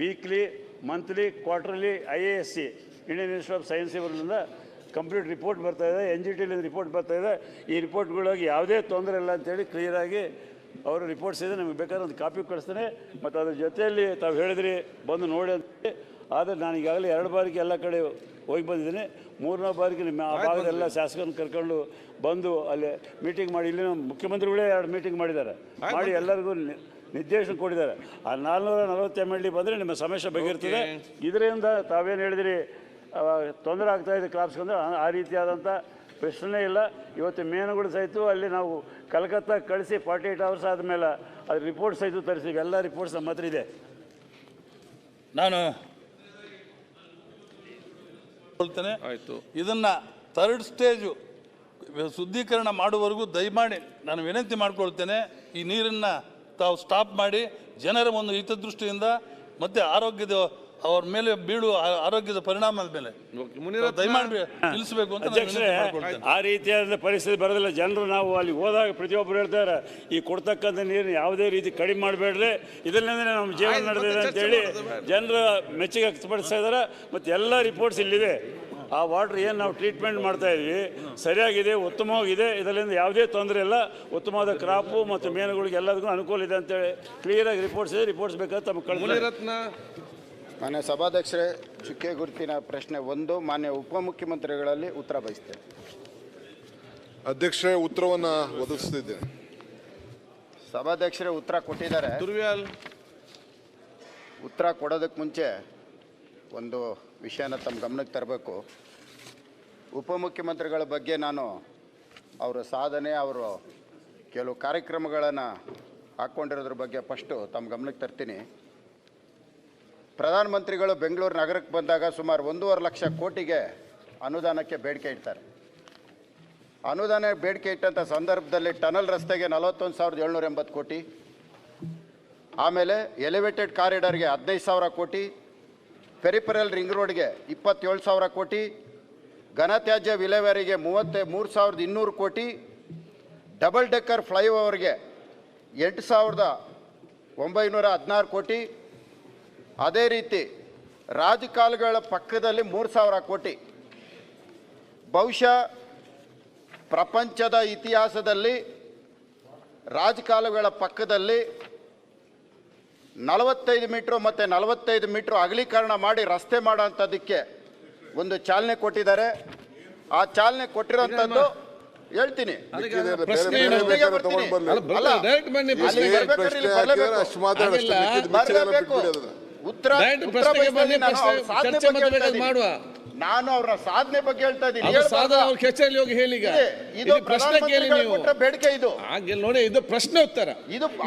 Weekly monthly quarterly I A S C Indian institute of science ಇವರಿಂದ complete report ಬರ್ತಾ ಇದೆ N G ಟಿಲಿಂದ report ಬರ್ತಾ ಇದೆ. ಈ ರಿಪೋರ್ಟ್ಗಳಿಗೆ ಯಾವುದೇ ತೊಂದರೆ ಇಲ್ಲ ಅಂತೇಳಿ ಕ್ಲಿಯರಾಗಿ ಅವರು ರಿಪೋರ್ಟ್ಸ್ ಇದೆ ನಮಗೆ ಬೇಕಾದ್ರೆ ಒಂದು ಕಾಪಿ ಕಳಿಸ್ತಾನೆ ಮತ್ತು ಅದ್ರ ಜೊತೆಯಲ್ಲಿ ತಾವು ಹೇಳಿದ್ರಿ ಬಂದು ನೋಡಿ ಅಂತ ಆದರೆ ನಾನು ಈಗಾಗಲೇ ಎರಡು ಬಾರಿಗೆ ಎಲ್ಲ ಕಡೆ ಹೋಗಿ ಬಂದಿದ್ದೀನಿ. ಮೂರನೇ ಬಾರಿಗೆ ನಿಮ್ಮ ಆ ಭಾಗದೆಲ್ಲ ಶಾಸಕರನ್ನ ಕರ್ಕೊಂಡು ಬಂದು ಅಲ್ಲಿ ಮೀಟಿಂಗ್ ಮಾಡಿ. ಇಲ್ಲಿನ ಮುಖ್ಯಮಂತ್ರಿಗಳೇ ಎರಡು ಮೀಟಿಂಗ್ ಮಾಡಿದ್ದಾರೆ. ಮಾಡಿ ಎಲ್ಲರಿಗೂ ನಿರ್ದೇಶನ ಕೊಟ್ಟಿದ್ದಾರೆ. ಆ ನಾಲ್ನೂರ ನಲವತ್ತು ಎಂ ಎಲ್ ಡಿ ಬಂದರೆ ನಿಮ್ಮ ಸಮಸ್ಯೆ ಬಗೆಹರ್ತದೆ. ಇದರಿಂದ ತಾವೇನು ಹೇಳಿದಿರಿ? ತೊಂದರೆ ಆಗ್ತಾ ಇದೆ ಕ್ರಾಪ್ಸ್ಗೆ ಅಂದರೆ ಆ- ರೀತಿಯಾದಂಥ ಪ್ರಶ್ನೆ ಇಲ್ಲ. ಇವತ್ತು ಮೇನುಗಳು ಸಹಿತ ಅಲ್ಲಿ ನಾವು ಕಲ್ಕತ್ತಾ ಕಳಿಸಿ ಫಾರ್ಟಿ ಏಯ್ಟ್ ಅವರ್ಸ್ ಆದಮೇಲೆ ಅದು ರಿಪೋರ್ಟ್ ಸಹಿತ ತರಿಸಿದ್ವಿ ಎಲ್ಲ ರಿಪೋರ್ಟ್ಸ್ ನಮ್ಮ ಹತ್ರ ಇದೆ. ನಾನು ಹೇಳ್ತೇನೆ. ಆಯ್ತು. ಇದನ್ನ ಥರ್ಡ್ ಸ್ಟೇಜು ಶುದ್ಧೀಕರಣ ಮಾಡುವವರೆಗೂ ದಯಮಾಡಿ ನಾನು ವಿನಂತಿ ಮಾಡಿಕೊಳ್ತೇನೆ ಈ ನೀರನ್ನು ತಾವು ಸ್ಟಾಪ್ ಮಾಡಿ ಜನರ ಒಂದು ಹಿತದೃಷ್ಟಿಯಿಂದ ಮತ್ತೆ ಆರೋಗ್ಯದ ಅವ್ರ ಮೇಲೆ ಬೀಳು ಆರೋಗ್ಯದ ಪರಿಣಾಮದ ಮೇಲೆ. ತಿಳಿಸಬೇಕು ದಯಮಾಡಿ ನಿಲ್ಲಿಸಬೇಕು ಅಂತ ಆ ರೀತಿಯಾದ ಪರಿಸ್ಥಿತಿ ಬರೋದಿಲ್ಲ. ಜನರು ನಾವು ಅಲ್ಲಿ ಹೋದಾಗ ಪ್ರತಿಯೊಬ್ಬರು ಹೇಳ್ತಾರೆ ಈ ಕೊಡ್ತಕ್ಕಂಥ ನೀರು ಯಾವುದೇ ರೀತಿ ಕಡಿಮೆ ಮಾಡಬೇಡ್ರಿ. ಇದರಿಂದ ನಮ್ಮ ಜೀವನ ನಡೆದಿದೆ ಅಂತೇಳಿ. ಜನರ ಮೆಚ್ಚುಗೆ ವ್ಯಕ್ತಪಡಿಸ್ತಾ ಇದ್ದಾರೆ. ಮತ್ತು ಎಲ್ಲ ರಿಪೋರ್ಟ್ಸ್ ಇಲ್ಲಿದೆ ಆ ವಾಟರ್ ಏನು ನಾವು ಟ್ರೀಟ್ಮೆಂಟ್ ಮಾಡ್ತಾ ಇದ್ವಿ ಸರಿಯಾಗಿದೆ ಉತ್ತಮವಾಗಿದೆ ಇದರಿಂದ ಯಾವುದೇ ತೊಂದರೆ ಇಲ್ಲ. ಉತ್ತಮವಾದ ಕ್ರಾಪು ಮತ್ತು ಮೀನುಗಳಿಗೆ ಎಲ್ಲದಕ್ಕೂ ಅನುಕೂಲ ಇದೆ ಅಂತೇಳಿ ಕ್ಲಿಯರಾಗಿ ರಿಪೋರ್ಟ್ಸ್ ಇದೆ ರಿಪೋರ್ಟ್ಸ್ ಬೇಕಾದ್ರೆ ತಮ್ಮ ಕಳಿಸ್ತಾರೆ ಮುನಿರತ್ನ. ಮಾನ್ಯ ಸಭಾಧ್ಯಕ್ಷರೇ ಚುಕ್ಕೆ ಗುರುತಿನ ಪ್ರಶ್ನೆ ಒಂದು ಮಾನ್ಯ ಉಪಮುಖ್ಯಮಂತ್ರಿಗಳಲ್ಲಿ ಉತ್ತರ ಬಯಸ್ತೇನೆ. ಅಧ್ಯಕ್ಷರೇ ಉತ್ತರವನ್ನು ಒದಗಿಸ್ತಿದ್ದೇನೆ. ಸಭಾಧ್ಯಕ್ಷರೇ ಉತ್ತರ ಕೊಟ್ಟಿದ್ದಾರೆ. ದುರ್ವ್ಯಾಲ್. ಉತ್ತರ ಕೊಡೋದಕ್ಕೆ ಮುಂಚೆ ಒಂದು ವಿಷಯನ ತಮ್ಮ ಗಮನಕ್ಕೆ ತರಬೇಕು. ಉಪಮುಖ್ಯಮಂತ್ರಿಗಳ ಬಗ್ಗೆ ನಾನು ಅವರ ಸಾಧನೆ, ಅವರು ಕೆಲವು ಕಾರ್ಯಕ್ರಮಗಳನ್ನು ಹಾಕ್ಕೊಂಡಿರೋದ್ರ ಬಗ್ಗೆ ಫಸ್ಟು ತಮ್ಮ ಗಮನಕ್ಕೆ ತರ್ತೀನಿ. ಪ್ರಧಾನಮಂತ್ರಿಗಳು ಬೆಂಗಳೂರು ನಗರಕ್ಕೆ ಬಂದಾಗ ಸುಮಾರು ಒಂದೂವರೆ ಲಕ್ಷ ಕೋಟಿಗೆ ಅನುದಾನಕ್ಕೆ ಬೇಡಿಕೆ ಇಡ್ತಾರೆ. ಅನುದಾನ ಬೇಡಿಕೆ ಇಟ್ಟಂಥ ಸಂದರ್ಭದಲ್ಲಿ ಟನಲ್ ರಸ್ತೆಗೆ ನಲವತ್ತೊಂದು ಸಾವಿರದ ಏಳ್ನೂರ ಎಂಬತ್ತು ಕೋಟಿ, ಆಮೇಲೆ ಎಲಿವೇಟೆಡ್ ಕಾರಿಡಾರ್ಗೆ ಹದಿನೈದು ಸಾವಿರ ಕೋಟಿ ಪೆರಿಪರಲ್ ರಿಂಗ್ ರೋಡ್ಗೆ ಇಪ್ಪತ್ತೇಳು ಸಾವಿರ ಕೋಟಿ ಘನತ್ಯಾಜ್ಯ ವಿಲೇವಾರಿಗೆ ಮೂವತ್ತ, ಮೂರು ಸಾವಿರದ ಇನ್ನೂರು ಕೋಟಿ, ಡಬಲ್ ಡೆಕ್ಕರ್ ಫ್ಲೈಓವರ್ಗೆ ಎಂಟು ಸಾವಿರದ ಒಂಬೈನೂರ ಹದಿನಾರು ಕೋಟಿ. ಅದೇ ರೀತಿ ರಾಜಕಾಲುಗಳ ಪಕ್ಕದಲ್ಲಿ ಮೂರು ಸಾವಿರ ಕೋಟಿ. ಬಹುಶಃ ಪ್ರಪಂಚದ ಇತಿಹಾಸದಲ್ಲಿ, ರಾಜಕಾಲುಗಳ ಪಕ್ಕದಲ್ಲಿ ನಲವತ್ತೈದು ಮೀಟ್ರು ಮತ್ತು ನಲವತ್ತೈದು ಮೀಟ್ರು ಅಗಲೀಕರಣ ಮಾಡಿ ರಸ್ತೆ ಮಾಡೋಂಥದ್ದಕ್ಕೆ ಒಂದು ಚಾಲನೆ ಕೊಟ್ಟಿದ್ದಾರೆ. ಆ ಚಾಲನೆ ಕೊಟ್ಟಿರೋಂಥದ್ದು ಹೇಳ್ತೀನಿ. ಉತ್ತರ. ಮಾಡುವ. ನಾನು ಅವರ ಸಾಧನೆ ಬಗ್ಗೆ ಹೇಳ್ತಾ ಇದ್ದೀನಿ? ಕಚೇರಿ ಹೋಗಿ ಹೇಳಿ ಈಗ. ಇದು. ಪ್ರಶ್ನೆ ಕೇಳಿ ನೀವು. ಬೇಡಿಕೆ ಇದು. ಹಾಗೆ ನೋಡಿ ಇದು ಪ್ರಶ್ನೆ ಉತ್ತರ.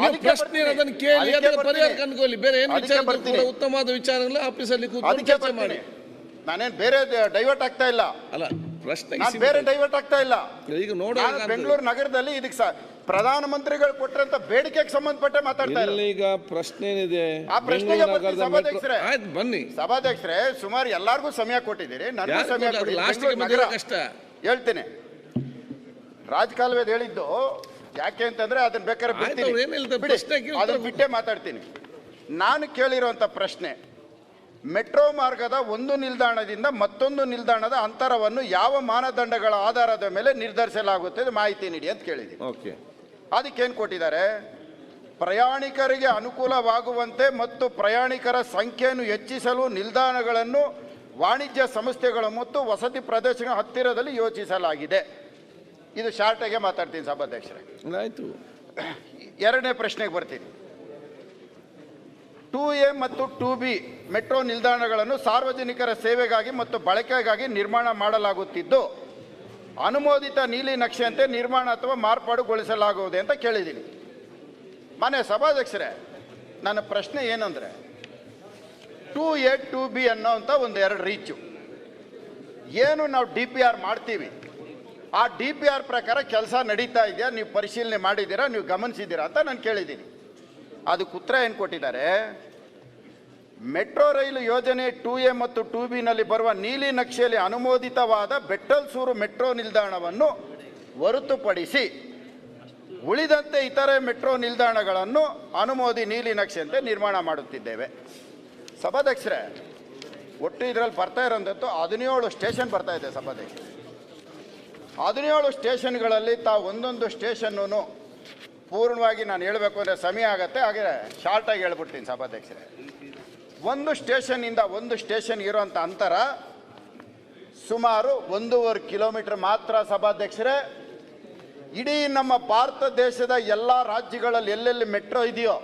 ಇದು ಪ್ರಶ್ನೆ ಅದನ್ನ ಕೇಳಿ ಅದರ. ಪರಿಹಾರ ಕಂಡುಕೊಳ್ಳಿ. ಬೇರೆ ಏನು ವಿಚಾರ ಬರ್ತೀನಿ. ಉತ್ತಮವಾದ ವಿಚಾರಗಳು ಆಫೀಸಲ್ಲಿ ಕೂತ್ಕೊಂಡು ಅದಕ್ಕೆ ಚರ್ಚೆ ಮಾಡಿ. ನಾನೇನ್ ಬೇರೆ ಡೈವರ್ಟ್ ಆಗ್ತಾ ಇಲ್ಲ. ಅಲ್ಲ ಪ್ರಶ್ನೆ ನಾನು ಬೇರೆ ಡೈವರ್ಟ್ ಆಗ್ತಾ ಇಲ್ಲ. ಈಗ ನೋಡಿ ಬೆಂಗಳೂರು ನಗರದಲ್ಲಿ ಇದಕ್ಕೆ ಸ ಪ್ರಧಾನಮಂತ್ರಿಗಳು ಕೊಟ್ಟರಂತ ಬೇಡಿಕೆಗೆ ಸಂಬಂಧಪಟ್ಟ ಮಾತಾಡ್ತಾ ಇಲ್ಲ ಈಗ ಪ್ರಶ್ನೆ ಏನಿದೆ ಆ ಪ್ರಶ್ನೆಗೆ ಸಭಾಧ್ಯಕ್ಷರೇ. ಆಯ್ತು ಬನ್ನಿ. ಸಭಾಧ್ಯಕ್ಷರೇ ಸುಮಾರು ಎಲ್ಲಾರ್ಗೂ ಸಮಯ ಕೊಟ್ಟಿದ್ದೀರಿ. ನನಗೂ ಸಮಯ ಕೊಟ್ಟಿದ್ದೀರಿ. ಕಷ್ಟ. ಹೇಳ್ತೀನಿ. ರಾಜಕಾಲುವೆದು ಹೇಳಿದ್ದು ಯಾಕೆ ಅಂತಂದ್ರೆ ಅದನ್ನ ಬೇಕಾದ್ರೆ ಬಿಡ್ತೀನಿ. ಅದನ್ನ ಬಿಟ್ಟೆ ಬಿಟ್ಟೇ ಮಾತಾಡ್ತೀನಿ. ನಾನು ಕೇಳಿರುವಂತ ಪ್ರಶ್ನೆ ಮೆಟ್ರೋ ಮಾರ್ಗದ ಒಂದು ನಿಲ್ದಾಣದಿಂದ ಮತ್ತೊಂದು ನಿಲ್ದಾಣದ ಅಂತರವನ್ನು ಯಾವ ಮಾನದಂಡಗಳ ಆಧಾರದ ಮೇಲೆ ನಿರ್ಧರಿಸಲಾಗುತ್ತದೆ ಮಾಹಿತಿ ನೀಡಿ ಅಂತ ಕೇಳಿದೆ ಓಕೆ. ಅದಕ್ಕೇನು ಕೊಟ್ಟಿದ್ದಾರೆ? ಪ್ರಯಾಣಿಕರಿಗೆ ಅನುಕೂಲವಾಗುವಂತೆ ಮತ್ತು ಪ್ರಯಾಣಿಕರ ಸಂಖ್ಯೆಯನ್ನು ಹೆಚ್ಚಿಸಲು ನಿಲ್ದಾಣಗಳನ್ನು ವಾಣಿಜ್ಯ ಸಂಸ್ಥೆಗಳು ಮತ್ತು ವಸತಿ ಪ್ರದೇಶಗಳ ಹತ್ತಿರದಲ್ಲಿ ಯೋಚಿಸಲಾಗಿದೆ. ಇದು ಶಾರ್ಟಾಗೆ ಮಾತಾಡ್ತೀನಿ ಸಭಾಧ್ಯಕ್ಷರೇ. ಆಯಿತು. ಎರಡನೇ ಪ್ರಶ್ನೆಗೆ ಬರ್ತೀನಿ. ಟೂ ಎ ಮತ್ತು ಟೂ ಬಿ ಮೆಟ್ರೋ ನಿಲ್ದಾಣಗಳನ್ನು ಸಾರ್ವಜನಿಕರ ಸೇವೆಗಾಗಿ ಮತ್ತು ಬಳಕೆಗಾಗಿ ನಿರ್ಮಾಣ ಮಾಡಲಾಗುತ್ತಿದ್ದು, ಅನುಮೋದಿತ ನೀಲಿ ನಕ್ಷೆಯಂತೆ ನಿರ್ಮಾಣ ಅಥವಾ ಮಾರ್ಪಾಡುಗೊಳಿಸಲಾಗುವುದೇ ಅಂತ ಕೇಳಿದ್ದೀನಿ. ಮನೆ ಸಭಾಧ್ಯಕ್ಷರೇ, ನನ್ನ ಪ್ರಶ್ನೆ ಏನಂದರೆ, ಟೂ ಎ, ಟು ಬಿ ಅನ್ನೋವಂಥ ಒಂದು ಎರಡು ರೀಚು. ಏನು ನಾವು ಡಿ ಪಿ ಆರ್ ಮಾಡ್ತೀವಿ? ಆ ಡಿ ಪಿ ಆರ್ ಪ್ರಕಾರ ಕೆಲಸ ನಡೀತಾ ಇದೆಯಾ? ನೀವು ಪರಿಶೀಲನೆ ಮಾಡಿದ್ದೀರಾ? ನೀವು ಗಮನಿಸಿದ್ದೀರಾ ಅಂತ ನಾನು ಕೇಳಿದ್ದೀನಿ. ಅದಕ್ಕೆ ಉತ್ತರ ಏನು ಕೊಟ್ಟಿದ್ದಾರೆ? ಮೆಟ್ರೋ ರೈಲು ಯೋಜನೆ ಟೂ ಎ ಮತ್ತು ಟೂ ಬಿನಲ್ಲಿ ಬರುವ ನೀಲಿ ನಕ್ಷೆಯಲ್ಲಿ ಅನುಮೋದಿತವಾದ ಬೆಟ್ಟಲ್ಸೂರು ಮೆಟ್ರೋ ನಿಲ್ದಾಣವನ್ನು ಹೊರತುಪಡಿಸಿ ಉಳಿದಂತೆ ಇತರೆ ಮೆಟ್ರೋ ನಿಲ್ದಾಣಗಳನ್ನು ಅನುಮೋದಿ ನೀಲಿ ನಕ್ಷೆಯಂತೆ ನಿರ್ಮಾಣ ಮಾಡುತ್ತಿದ್ದೇವೆ. ಸಭಾಧ್ಯಕ್ಷರೇ, ಒಟ್ಟು ಇದರಲ್ಲಿ ಬರ್ತಾ ಇರೋಂಥದ್ದು ಹದಿನೇಳು ಸ್ಟೇಷನ್ ಬರ್ತಾ ಇದೆ ಸಭಾಧ್ಯಕ್ಷ ಹದಿನೇಳು ಸ್ಟೇಷನ್ಗಳಲ್ಲಿ ತಾವು ಒಂದೊಂದು ಸ್ಟೇಷನ್ನು ಪೂರ್ಣವಾಗಿ ನಾನು ಹೇಳಬೇಕು ಅಂದರೆ ಸಮಯ ಆಗುತ್ತೆ, ಹಾಗೆ ಶಾರ್ಟಾಗಿ ಹೇಳ್ಬಿಡ್ತೀನಿ ಸಭಾಧ್ಯಕ್ಷರೇ. ಒಂದು ಸ್ಟೇಷನ್ನಿಂದ ಒಂದು ಸ್ಟೇಷನ್ ಇರೋಂಥ ಅಂತರ ಸುಮಾರು ಒಂದೂವರೆ ಕಿಲೋಮೀಟರ್ ಮಾತ್ರ ಸಭಾಧ್ಯಕ್ಷರೇ. ಇಡೀ ನಮ್ಮ ಭಾರತ ದೇಶದ ಎಲ್ಲ ರಾಜ್ಯಗಳಲ್ಲಿ ಎಲ್ಲೆಲ್ಲಿ ಮೆಟ್ರೋ ಇದೆಯೋ,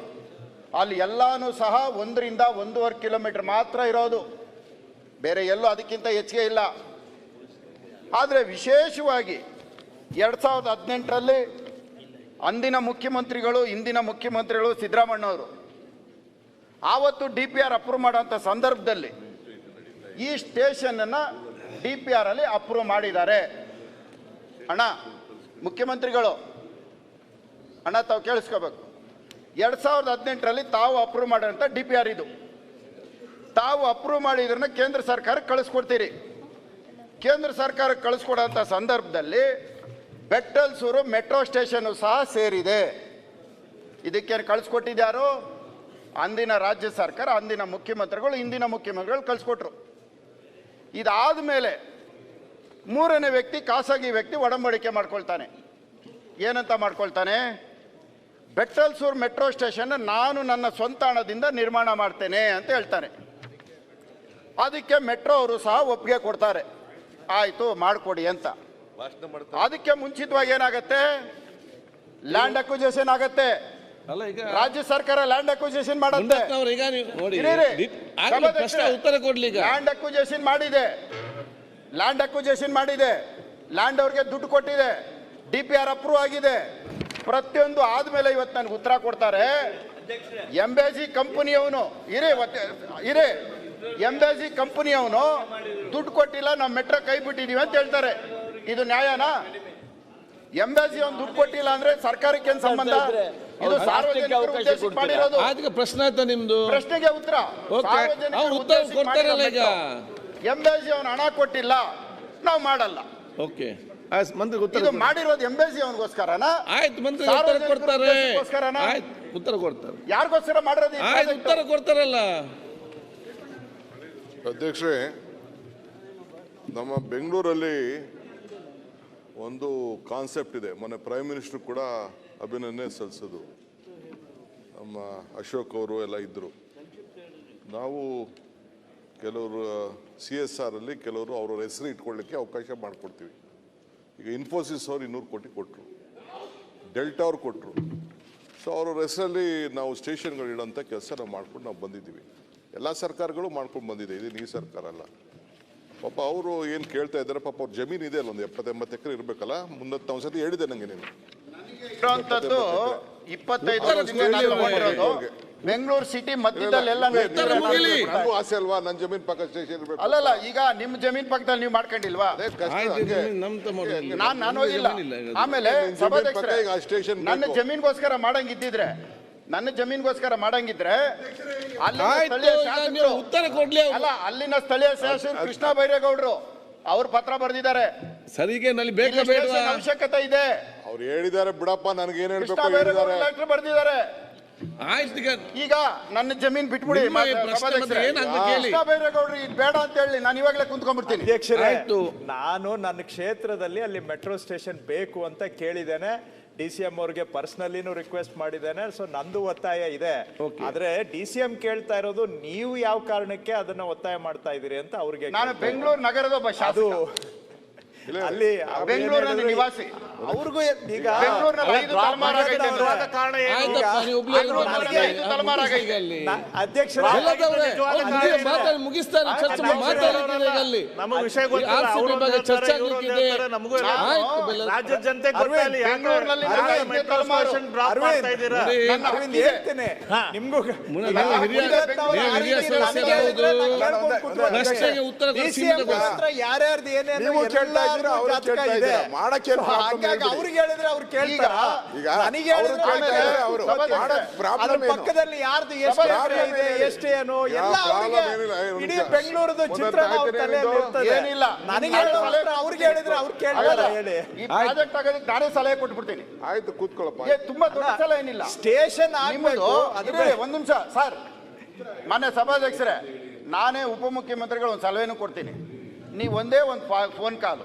ಅಲ್ಲಿ ಎಲ್ಲಾನು ಸಹ ಒಂದರಿಂದ ಒಂದೂವರೆ ಕಿಲೋಮೀಟರ್ ಮಾತ್ರ ಇರೋದು. ಬೇರೆ ಎಲ್ಲೂ ಅದಕ್ಕಿಂತ ಹೆಚ್ಚಿಗೆ ಇಲ್ಲ. ಆದರೆ ವಿಶೇಷವಾಗಿ ಎರಡು ಸಾವಿರದ ಹದಿನೆಂಟರಲ್ಲಿ ಅಂದಿನ ಮುಖ್ಯಮಂತ್ರಿಗಳು, ಇಂದಿನ ಮುಖ್ಯಮಂತ್ರಿಗಳು ಸಿದ್ದರಾಮಣ್ಣವರು ಆವತ್ತು ಡಿ ಪಿ ಆರ್ ಅಪ್ರೂವ್ ಮಾಡೋಂಥ ಸಂದರ್ಭದಲ್ಲಿ ಈ ಸ್ಟೇಷನನ್ನು ಡಿ ಪಿ ಅಲ್ಲಿ ಅಪ್ರೂವ್ ಮಾಡಿದ್ದಾರೆ. ಅಣ್ಣ, ಮುಖ್ಯಮಂತ್ರಿಗಳು, ಅಣ್ಣ ತಾವು ಕೇಳಿಸ್ಕೋಬೇಕು. ಎರಡು ಸಾವಿರದ ಹದಿನೆಂಟರಲ್ಲಿ ತಾವು ಅಪ್ರೂವ್ ಮಾಡೋಂಥ ಡಿ ಪಿ ಆರ್ ಇದು. ತಾವು ಅಪ್ರೂವ್ ಮಾಡಿದ್ರನ್ನ ಕೇಂದ್ರ ಸರ್ಕಾರಕ್ಕೆ ಕಳಿಸ್ಕೊಡ್ತೀರಿ. ಕೇಂದ್ರ ಸರ್ಕಾರಕ್ಕೆ ಕಳಿಸ್ಕೊಡೋಂಥ ಸಂದರ್ಭದಲ್ಲಿ ಬೆಟ್ಟಲ್ಸೂರು ಮೆಟ್ರೋ ಸ್ಟೇಷನ್ ಸಹ ಸೇರಿದೆ. ಇದಕ್ಕೆ ಕಳಿಸ್ಕೊಟ್ಟಿದ್ಯಾರು? ಅಂದಿನ ರಾಜ್ಯ ಸರ್ಕಾರ, ಅಂದಿನ ಮುಖ್ಯಮಂತ್ರಿಗಳು, ಇಂದಿನ ಮುಖ್ಯಮಂತ್ರಿಗಳು ಕಳಿಸ್ಕೊಟ್ರು. ಇದಾದ ಮೇಲೆ ಮೂರನೇ ವ್ಯಕ್ತಿ, ಖಾಸಗಿ ವ್ಯಕ್ತಿ ಒಡಂಬಡಿಕೆ ಮಾಡ್ಕೊಳ್ತಾನೆ. ಏನಂತ ಮಾಡ್ಕೊಳ್ತಾನೆ? ಬೆಟ್ಟಲ್ಸೂರು ಮೆಟ್ರೋ ಸ್ಟೇಷನ್ ನಾನು ನನ್ನ ಸ್ವಂತ ಹಣದಿಂದ ನಿರ್ಮಾಣ ಮಾಡ್ತೇನೆ ಅಂತ ಹೇಳ್ತಾನೆ. ಅದಕ್ಕೆ ಮೆಟ್ರೋ ಅವರು ಸಹ ಒಪ್ಪಿಗೆ ಕೊಡ್ತಾರೆ. ಆಯಿತು, ಮಾಡಿಕೊಡಿ ಅಂತ. ಅದಕ್ಕೆ ಮುಂಚಿತವಾಗಿ ಏನಾಗತ್ತೆ? ಲ್ಯಾಂಡ್ ಅಕ್ವಿಜೇಷನ್ ಆಗತ್ತೆ. ಅಲ್ಲ ಈಗ ರಾಜ್ಯ ಸರ್ಕಾರ ಲ್ಯಾಂಡ್ ಅಕ್ವಿಜೇಷನ್ ಮಾಡುತ್ತೆ. ಮುಂಡತ್ನವ್ರು ಈಗ ನೀವು ನೋಡಿ ಇರೀರಿ. ಪ್ರಶ್ನೆ ಉತ್ತರ ಕೊಡ್ಲಿ ಈಗ. ಲ್ಯಾಂಡ್ ಅಕ್ವಿಜೇಷನ್ ಮಾಡಿದೆ. ಲ್ಯಾಂಡ್ ಅಕ್ವಿಜೇಷನ್ ಮಾಡಿದೆ. ಲ್ಯಾಂಡ್ ಅವ್ರಿಗೆ ದುಡ್ಡು ಕೊಟ್ಟಿದೆ. ಡಿ ಪಿ ಆರ್ ಅಪ್ರೂವ್ ಆಗಿದೆ. ಪ್ರತಿಯೊಂದು ಆದ್ಮೇಲೆ ಇವತ್ತು ನನಗೆ ಉತ್ತರ ಕೊಡ್ತಾರೆ. ಎಂಬೇಜಿ ಕಂಪನಿಯವನು ಇರೇ ಇರೇ. ಎಂಬೇಜಿ ಕಂಪನಿಯವನು ದುಡ್ಡು ಕೊಟ್ಟಿಲ್ಲ ನಾವು ಮೆಟ್ರೋ ಕೈ ಬಿಟ್ಟಿದೀವಿ ಅಂತ ಹೇಳ್ತಾರೆ. ಇದು ನ್ಯಾಯನಾ? ಎಂಬಿ ಒಂದು ದುಡ್ಡು ಕೊಟ್ಟಿಲ್ಲ ಅಂದ್ರೆ ಸರ್ಕಾರಕ್ಕೆ ಏನ್ ಸಂಬಂಧ? ಇದು ಸಾರ್ವಜನಿಕರು ಉದ್ದೇಶಕ್ಕೆ ಮಾಡಿರೋದು. ಅದಕ್ಕೆ ಪ್ರಶ್ನೆ ಆಯ್ತಾ ನಿಮ್ದು? ಪ್ರಶ್ನೆಗೆ ಉತ್ತರ. ಸಾರ್ವಜನಿಕ ಅವ್ರು ಉತ್ತರ ಕೊಡ್ತಾರಲ್ಲ ಈಗ. ಎಂಬಸಿ ಅವನು ಹಣ ಕೊಟ್ಟಿಲ್ಲ ನಾವು ಮಾಡಲ್ಲ. ಓಕೆ. ಮಂತ್ರಿ ಉತ್ತರ ಇದು ಮಾಡಿರೋದು ಎಂಬಿ ಅವನಿಗೋಸ್ಕರನಾ? ಆಯ್ತು ಮಂತ್ರಿ ಉತ್ತರ ಕೊಡ್ತಾರೆ. ಉದ್ದೇಶಕ್ಕೋಸ್ಕರನಾ? ಆಯ್ತು ಉತ್ತರ ಕೊಡ್ತಾರೆ. ಯಾರಿಗೋಸ್ಕರ ಮಾಡಿರೋದು ಈ ಆಯ್ತು project? ಉತ್ತರ ಕೊಡ್ತಾರಲ್ಲ. ಅಧ್ಯಕ್ಷರೇ ನಮ್ಮ ಬೆಂಗಳೂರಲ್ಲಿ ಒಂದು ಕಾನ್ಸೆಪ್ಟ್ ಇದೆ. ಮೊನ್ನೆ ಪ್ರೈಮ್ ಮಿನಿಸ್ಟರ್ ಕೂಡ ಅಭಿನಂದನೆ ಸಲ್ಲಿಸೋದು ನಮ್ಮ ಅಶೋಕ್ ಅವರು ಎಲ್ಲ ಇದ್ದರು ನಾವು ಕೆಲವರು ಸಿ ಎಸ್ ಆರಲ್ಲಿ ಕೆಲವರು ಅವ್ರವ್ರ ಹೆಸರು ಇಟ್ಕೊಳ್ಳಿಕ್ಕೆ ಅವಕಾಶ ಮಾಡಿಕೊಡ್ತೀವಿ. ಈಗ ಇನ್ಫೋಸಿಸ್ ಅವ್ರು ಇನ್ನೂರು ಕೋಟಿ ಕೊಟ್ಟರು ಡೆಲ್ಟಾ ಅವ್ರು ಕೊಟ್ಟರು ಸೊ ಅವ್ರವ್ರ ಹೆಸರಲ್ಲಿ ನಾವು ಸ್ಟೇಷನ್ಗಳು ಇಡೋಂಥ ಕೆಲಸ ನಾವು ಮಾಡ್ಕೊಂಡು ನಾವು ಬಂದಿದ್ದೀವಿ. ಎಲ್ಲ ಸರ್ಕಾರಗಳು ಮಾಡ್ಕೊಂಡು ಬಂದಿದೆ. ಇದು ಈ ಸರ್ಕಾರ ಅಲ್ಲ. ಪಾಪ ಅವರು ಏನು ಕೇಳ್ತಾ ಇದ್ದಾರೆ ಪಾಪ ಅವ್ರ ಜಮೀನು ಇದೆ ಅಲ್ಲ ಒಂದು ಎಪ್ಪತ್ತೆಂಬತ್ತು ಎಕರೆ ಇರಬೇಕಲ್ಲ? ಮುನ್ನತ್ತು ಒಂದ್ಸತಿ ಹೇಳಿದೆ ನನಗೆ ನೀನು ಇರೋಂಥದ್ದು ಇಪ್ಪತ್ತೈದು ವರ್ಷದಿಂದ ನಾನು ತಗೊಂಡಿರೋದು ಬೆಂಗಳೂರು ಸಿಟಿ ಮಧ್ಯದಲ್ಲೆಲ್ಲ. ನನಗೂ ಆಸೆ ಅಲ್ವಾ? ನನ್ನ ಜಮೀನ್ ಪಕ್ಕ ಸ್ಟೇಷನ್ ಇರಬೇಕು ಅಲ್ಲಲ್ಲ ಈಗ ನಿಮ್ಮ ಜಮೀನ್ ಪಕ್ಕದಲ್ಲಿ ನೀವು ಮಾಡ್ಕೊಂಡಿಲ್ವಾ? ನಾನ್ ನಾನು ಹೋಗಿಲ್ಲ. ಆಮೇಲೆ ನನ್ನ. ಜಮೀನ್ಗೋಸ್ಕರ ಮಾಡಂಗಿದ್ದಿದ್ರೆ ನನ್ನ ಜಮೀನ್ಗೋಸ್ಕರ ಮಾಡಂಗಿದ್ರೆ ಅಲ್ಲಿನ ಸ್ಥಳೀಯ ಶಾಸಕರು- ಉತ್ತರ ಕೊಡ್ಲಿ ಅವ್ರು. ಅಲ್ಲ ಅಲ್ಲಿನ ಸ್ಥಳೀಯ ಶಾಸಕರು ಕೃಷ್ಣ ಬೈರೇಗೌಡರು ಅವ್ರು ಪತ್ರ ಬರೆದಿದ್ದಾರೆ ಸರಿಗೆ ನಲ್ಲಿ ಬೇಕಾ ಇಲ್ಲಿ ಬೇಡವಾ ಅವಶ್ಯಕತೆ ಇದೆ ಅವ್ರು ಹೇಳಿದ್ದಾರೆ ಬಿಡಪ್ಪ ನನಗೆ ಏನು ಕೃಷ್ಣ ಹೇಳ್ಬೇಕು ಬೈರೇಗೌಡರು ಹೇಳಿದ್ದಾರೆ ಲೆಟರ್ ಬರೆದಿದ್ದಾರೆ ಆಯ್ತು ಈಗ ಈಗ ನನ್ನ ಜಮೀನ್ ಬಿಟ್ಬಿಡಿ ನಿಮ್ಮ ಮಾತ್ರ- ಪ್ರಶ್ನೆ ಮತ್ತೆ ಸಭಾಧ್ಯಕ್ಷರೇ. ಏನಾಗ್ಬೇಕು ಹೇಳಿ. ಕೃಷ್ಣ ಬೈರೇಗೌಡರು ಇದು ಬೇಡ ಅಂತ ಹೇಳಿ ನಾನು ಇವಾಗಲೇ ಕುಂತ್ಕೊಂಡ್ಬಿಡ್ತೀನಿ ಅಧ್ಯಕ್ಷರೇ ಆಯ್ತು. ನಾನು ನನ್ನ ಕ್ಷೇತ್ರದಲ್ಲಿ ಅಲ್ಲಿ ಮೆಟ್ರೋ ಸ್ಟೇಷನ್ ಬೇಕು ಅಂತ ಕೇಳಿದ್ದೇನೆ ಡಿ ಸಿ ಎಂ ಅವ್ರಿಗೆ ಪರ್ಸ್ನಲಿನೂ ರಿಕ್ವೆಸ್ಟ್ ಮಾಡಿದ್ದೇನೆ. ಸೊ ನಂದು ಒತ್ತಾಯ ಇದೆ. ಆದ್ರೆ ಡಿ ಸಿ ಎಂ ಕೇಳ್ತಾ ಇರೋದು ನೀವು ಯಾವ ಕಾರಣಕ್ಕೆ ಅದನ್ನ ಒತ್ತಾಯ ಮಾಡ್ತಾ ಇದೀರಿ ಅಂತ ಅವ್ರಿಗೆ ನಾನು ಬೆಂಗಳೂರು ನಗರದ ಒಬ್ಬ ಅದು ಅಲ್ಲಿ ಬೆಂಗಳೂರಿನ ನಿವಾಸಿ? ಅವ್ರಿಗೂ ಈಗ ಅಧ್ಯಕ್ಷರೇ ಮುಗಿಸ್ತಾರೆ ಅಲ್ಲಿ. ನಮಗೆ ವಿಷಯ ಗೊತ್ತಿಲ್ಲ. ಚರ್ಚೆ ಆಗ್ಲಿಕ್ಕಿದೆ. ನಮಗೂ ರಾಜ್ಯದ ಜನತೆ ಗೊತ್ತಿಲ್ಲ ಬೆಂಗಳೂರಿನಲ್ಲಿ ಯಾಕೆ ನನಗೆ ಮೆಟ್ರೋ ತಲೆಮಾರು. ಸ್ಟೇಷನ್ ಡ್ರಾಪ್ ಮಾಡ್ತಾ ಇದ್ದೀರಾ? ಅರವಿಂದ್. ಹೇಳ್ತೇನೆ. ನಿಮ್ಗೂ ಹಿರಿಯ ಸದಸ್ಯರಾಗುವುದು ಪ್ರಶ್ನೆಗೆ ಉತ್ತರ. ಯಾರ್ಯಾರ್ದು ಏನೇನು ಮಾಡಕ್ಕೆ ಅವ್ರಿಗೆ ಹೇಳಿದ್ರೆ ಅವ್ರು ಕೇಳ್ತಾರ? ಈಗ ನನಗೆ ಅವ್ರು ಹೇಳಿದ್ರೆ ಅವರು? ಪಕ್ಕದಲ್ಲಿ ಯಾರ್ದು ಎಷ್ಟು ಇದೆ? ಎಷ್ಟು ಏನು ಎಲ್ಲ ಅವರಿಗೆ ಇಡೀ. ಬೆಂಗಳೂರದು. ಇರ್ತದೆ ಏನಿಲ್ಲ. ನನಗೆ ನಾನು ಹೇಳೋ ಅವ್ರಿಗೆ ಹೇಳಿದ್ರೆ ಅವ್ರು ಕೇಳ್ತಾರ ಹೇಳಿ. ಈ ಪ್ರಾಜೆಕ್ಟ್ ಆಗೋದಕ್ಕೆ ನಾನೇ ಸಲಹೆ ಕೊಟ್ಬಿಡ್ತೀನಿ. ಆಯ್ತು ಕೂತ್ಕೊಳ್ಳಪ್ಪ. ಏ, ತುಂಬಾ ದೊಡ್ಡ ಸಲಹೆ ಏನಿಲ್ಲ? ಸ್ಟೇಷನ್ ಆಗ್ಬೇಕು. ಅದ್ರ ಒಂದ್ ನಿಮಿಷ ಸರ್. ಮಾನ್ಯ ಸಭಾಧ್ಯಕ್ಷರೇ ನಾನೇ ಉಪಮುಖ್ಯಮಂತ್ರಿಗಳು ಒಂದು ಸಲಹೆನೂ ಕೊಡ್ತೀನಿ. ನೀವು ಒಂದೇ ಒಂದು ಫೋನ್ ಕಾಲು.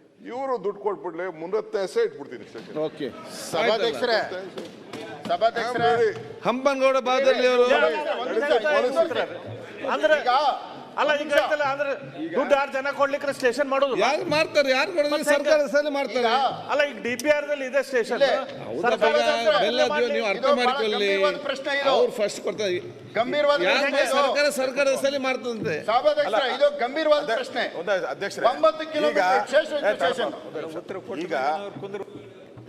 ಇವರು ದುಡ್ಡು ಕೊಟ್ಬಿಡ್ಲಿ ಮುನ್ನತ್ತೆ ಹೆಸರೇ ಇಟ್ಬಿಡ್ತೀನಿ ಸ್ಟೇಷನ್ ಓಕೆ. ಸಭಾಧ್ಯಕ್ಷರೇ ಸಭಾಧ್ಯಕ್ಷರೇ. ಹಂಪನಗೌಡ ಬಾದರ್ಲಿ ಅವರು ಅಂದ್ರೆ ಈಗ ಅಲ್ಲ ಈಗ ಹೇಳ್ತಲ್ಲ ಅಂದ್ರೆ ದುಡ್ಡು ಆರು ಜನ ಕೊಡ್ಲಿಕ್ಕೆ ಸ್ಟೇಷನ್ ಮಾಡೋದು. ಯಾರು ಮಾಡ್ತಾರೆ? ಯಾರು ಕೊಡೋದು? ಸರ್ಕಾರ ಹೆಸರಲ್ಲಿ ಮಾಡ್ತಾರೆ. ಅಲ್ಲ ಈಗ ಡಿ ಪಿ ಆರ್ ದಲ್ಲಿ ಇದೆ ಸ್ಟೇಷನ್ ನೀವು ಅರ್ಥ ಮಾಡ್ಕೊಳ್ಳಿ. ಬಹಳ ಪ್ರಶ್ನೆ ಇದು. ಅವ್ರು ಫಸ್ಟ್ ಕೊಡ್ತಾರೆ ಗಂಭೀರವಾದ ಪ್ರಶ್ನೆ ಸರ್ಕಾರ ಸರ್ಕಾರ ಸಲ ಮಾಡ್ತದಂತೆ. ಸಭಾಧ್ಯಕ್ಷರೇ ಇದು ಗಂಭೀರವಾದ ಪ್ರಶ್ನೆ. ಒಂದು ಅಧ್ಯಕ್ಷರೇ. ಒಂಬತ್ತು ಕಿಲೋಮೀಟರ್ ಸ್ಟೇಷನ್ ಈಗ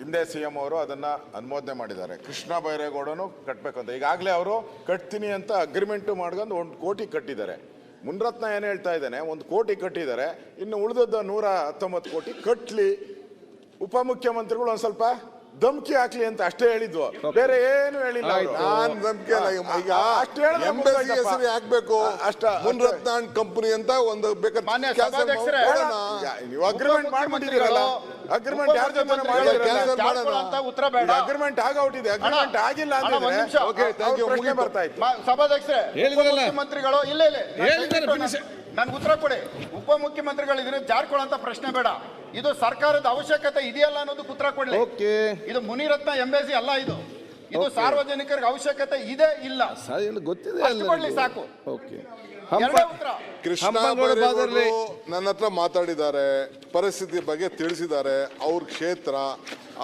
ಹಿಂದೆ ಸಿ ಎಂ ಅವರು ಅದನ್ನ ಅನುಮೋದನೆ ಮಾಡಿದ್ದಾರೆ. ಕೃಷ್ಣ ಬೈರೇಗೌಡನು ಅಂತ ಈಗಾಗಲೇ ಅವರು ಕಟ್ತೀನಿ ಅಂತ ಅಗ್ರಿಮೆಂಟ್ ಮಾಡ್ಕೊಂಡು ಒಂದು ಕೋಟಿ ಕಟ್ಟಿದ್ದಾರೆ. ಮುನ್ರತ್ನ ಏನು ಹೇಳ್ತಾ ಇದ್ದಾನೆ ಒಂದು ಕೋಟಿ ಕಟ್ಟಿದ್ದಾರೆ ಇನ್ನು ಉಳಿದದ್ದು ನೂರ ಹತ್ತೊಂಬತ್ತು ಕೋಟಿ ಕಟ್ಲಿ. ಉಪಮುಖ್ಯಮಂತ್ರಿಗಳು ಒಂದು ಸ್ವಲ್ಪ ಧಮ್ಕಿ ಹಾಕ್ಲಿ ಅಂತ ಅಷ್ಟೇ ಹೇಳಿದ್ವು. ಬೇರೆ ಏನು ಹೇಳಿಲ್ಲ. ನಾನ್ ನಂಬಿಕೆ ಇಲ್ಲ ಈಗ- ಅಷ್ಟೇ ಎಂಬಸಿ ಹೆಸರು ಹಾಕ್ಬೇಕು. ಅಷ್ಟ ಮುನ್ರತ್ನ ಕಂಪನಿ ಅಂತ ಒಂದು ಬೇಕಾದ್ರೆ ಅಗ್ರಿಮೆಂಟ್ ಮಾಡ್ಬಿಟ್ಟಿದ್ದೀರಲ್ಲ. ಅಗ್ರಿಮೆಂಟ್ ಯಾರ ಜೊತೆ ಅಂತ ಉತ್ತರ ಬೇಡ. ಅಗ್ರಿಮೆಂಟ್ ಆಗೌಟಿದೆ ಅಗ್ರಿಮೆಂಟ್ ಆಗಿಲ್ಲ ಅಂದ್ರೆ ಓಕೆ. ಅವ್ರ ಪ್ರಶ್ನೆ ಬರ್ತಾ ಇತ್ತು. ಸಭಾಧ್ಯಕ್ಷರೇ ಮುಖ್ಯಮಂತ್ರಿಗಳು ಇಲ್ಲ ಇಲ್ಲ. ನನ್ಗೆ ಉತ್ತರ ಕೊಡಿ. ಉಪಮುಖ್ಯಮಂತ್ರಿಗಳು ಇದನ್ನ ಜಾರ್ಕೊಳ್ಳೋಂತ ಪ್ರಶ್ನೆ ಬೇಡ. ಇದು ಸರ್ಕಾರದ ಅವಶ್ಯಕತೆ ಇದೆಯಲ್ಲ ಅನ್ನೋದಕ್ಕೆ ಉತ್ತರ ಕೊಡ್ಲಿ. ಓಕೆ. ಇದು ಮುನಿರತ್ನ ಎಂಬೆಸಿ ಅಲ್ಲ ಇದು. ಇದು ಸಾರ್ವಜನಿಕರಿಗೆ ಅವಶ್ಯಕತೆ ಇದೆ ಇಲ್ಲ? ಗೊತ್ತಿದೆ ಅಷ್ಟು ಕೊಡ್ಲಿ ಸಾಕು. ಓಕೆ ಎರಡೇ ಉತ್ತರ. ಕೃಷ್ಣ ಹಂಪನಗೌಡ ಬೈರೇಗೌಡರು ನನ್ನ ಹತ್ರ ಮಾತಾಡಿದ್ದಾರೆ ಪರಿಸ್ಥಿತಿ ಬಗ್ಗೆ ತಿಳಿಸಿದ್ದಾರೆ ಅವ್ರ ಕ್ಷೇತ್ರ